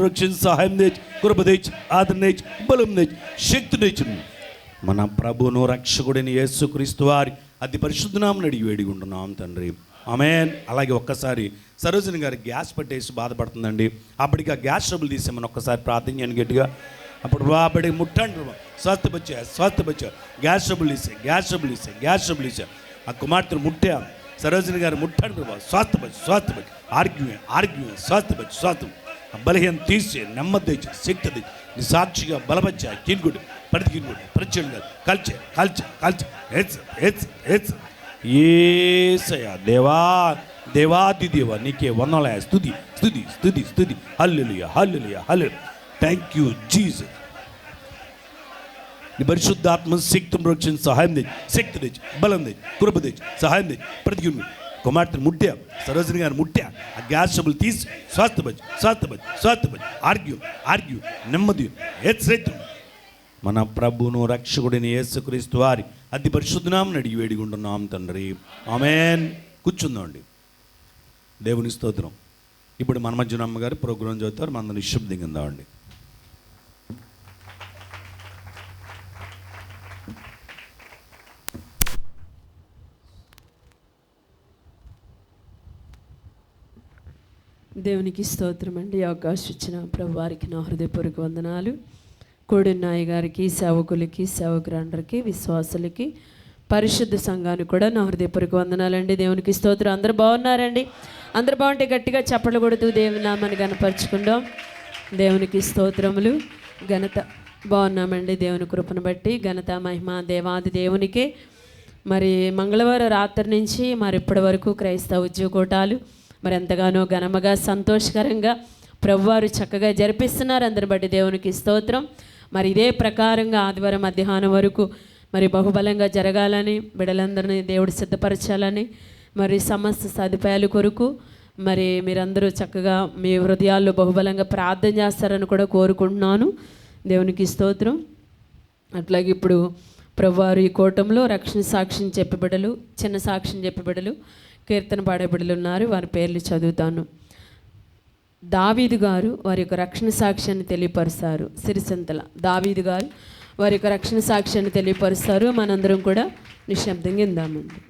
రక్షణ సహాయం తెచ్చి కృప తెచ్చి ఆదరణ తెచ్చి బలం తెచ్చి శక్తి తెచ్చి మన ప్రభును రక్షకుడిని యేసుక్రీస్తు వారి అతి పరిశుద్ధనామని అడిగి వేడిగుంటున్నాం తండ్రి ఆమెన్ అలాగే ఒక్కసారి సరోజిని గారి గ్యాస్ పట్టేసి బాధపడుతుందండి అప్పటికి ఆ గ్యాస్ ట్రబుల్ తీసామని ఒక్కసారి ప్రార్థన గట్టిగా అప్పుడు బాబడి ముట్టండి స్వస్థపచ్చా స్వస్థపచ్చా గ్యాస్ ట్రబుల్ తీసే గ్యాస్ ట్రబుల్ తీసే గ్యాస్ ట్రబుల్ తీసే ఆ కుమార్తెను ముట్టా సరోజిని గారు ముట్టండి ప్రభా స్వాస్థపచ్చు స్వాస్థపచ్చు ఆర్గ్యూ ఆర్గ్యూ స్వాస్థపచ్చు స్వాస్థం బలహీన తీసి నెమ్మది తెచ్చి శక్తి తెచ్చి నీ సాక్షిగా బలపచ్చా కిన్గుడు ప్రతి కిన్గుడు ప్రత్యేకంగా కల్చే కల్చే కల్చే హెచ్ హెచ్ హెచ్ ఏసయ దేవా దేవాది దేవ నీకే వందలయ స్థుతి స్థుతి స్థుతి స్థుతి హల్లులియ హల్లులియ హల్లు థ్యాంక్ యూ జీసస్ నీ పరిశుద్ధాత్మ శక్తిని రక్షణ సహాయం తెచ్చి శక్తి తెచ్చి బలం తెచ్చి కృప తెచ్చి సహాయం తెచ్చి ప్రతి కుమార్తెను ముట్టా సరోజిని గారిని ముట్టా. ఆ గ్యాస్ ట్రబుల్ తీసి స్వాస్థపచ్చు స్వాస్థపచ్చు స్వాస్థపచ్చు ఆర్గ్యూ ఆర్గ్యూ నెమ్మది. హెచ్చరిత్రం మన ప్రభును రక్షకుడిని యేసుక్రీస్తు వారి అతి పరిశుద్ధనామని అడిగి వేడిగుంటున్నాం తండ్రి. ఆమెన్. కూర్చుందండి దేవుని స్తోత్రం. ఇప్పుడు మన మధ్యన అమ్మగారు ప్రోగ్రాం చదువుతారు మన నిశ్శబ్దంగా దేవునికి స్తోత్రం అండి. అవకాశం ఇచ్చిన ప్రభు వారికి నా హృదయపూర్వక వందనాలు. కోడినాయి గారికి సేవకులకి సేవకురాండ్రకి విశ్వాసులకి పరిశుద్ధ సంఘానికి కూడా నా హృదయపూర్వక వందనాలండి. దేవునికి స్తోత్రం. అందరు బాగున్నారండి? అందరు బాగుంటే గట్టిగా చప్పట్లు కొడుతూ దేవుని నామాన్ని కనపరుచుకుందాం దేవునికి స్తోత్రములు. ఘనత బాగున్నామండి దేవుని కృపను బట్టి. ఘనత మహిమ దేవాది దేవునికే. మరి మంగళవారం రాత్రి నుంచి మరి ఇప్పటి వరకు క్రైస్తవ ఉద్యోగోటాలు మరి ఎంతగానో ఘనముగా సంతోషకరంగా ప్రభువారు చక్కగా జరిపిస్తున్నారు. అందరి బట్టి దేవునికి స్తోత్రం. మరి ఇదే ప్రకారంగా ఆదివారం మధ్యాహ్నం వరకు మరి బహుబలంగా జరగాలని బిడలందరినీ దేవుడు సిద్ధపరచాలని మరి సమస్త సదుపాయాల కొరకు మరి మీరందరూ చక్కగా మీ హృదయాల్లో బహుబలంగా ప్రార్థన చేస్తారని కూడా కోరుకుంటున్నాను. దేవునికి స్తోత్రం. అట్లాగే ఇప్పుడు ప్రభువారు ఈ కూటంలో రక్షణ సాక్ష్యం చెప్పే చిన్న సాక్ష్యం చెప్పే కీర్తన పాడే బిడ్డలు ఉన్నారు. వారి పేర్లు చదువుతాను. దావీదు గారు వారి యొక్క రక్షణ సాక్ష్యాన్ని తెలియపరుస్తారు. సిరిసంతల దావీదు గారు వారి యొక్క రక్షణ సాక్ష్యాన్ని తెలియపరుస్తారు. మనందరం కూడా నిశ్శబ్దంగా ఇందామండి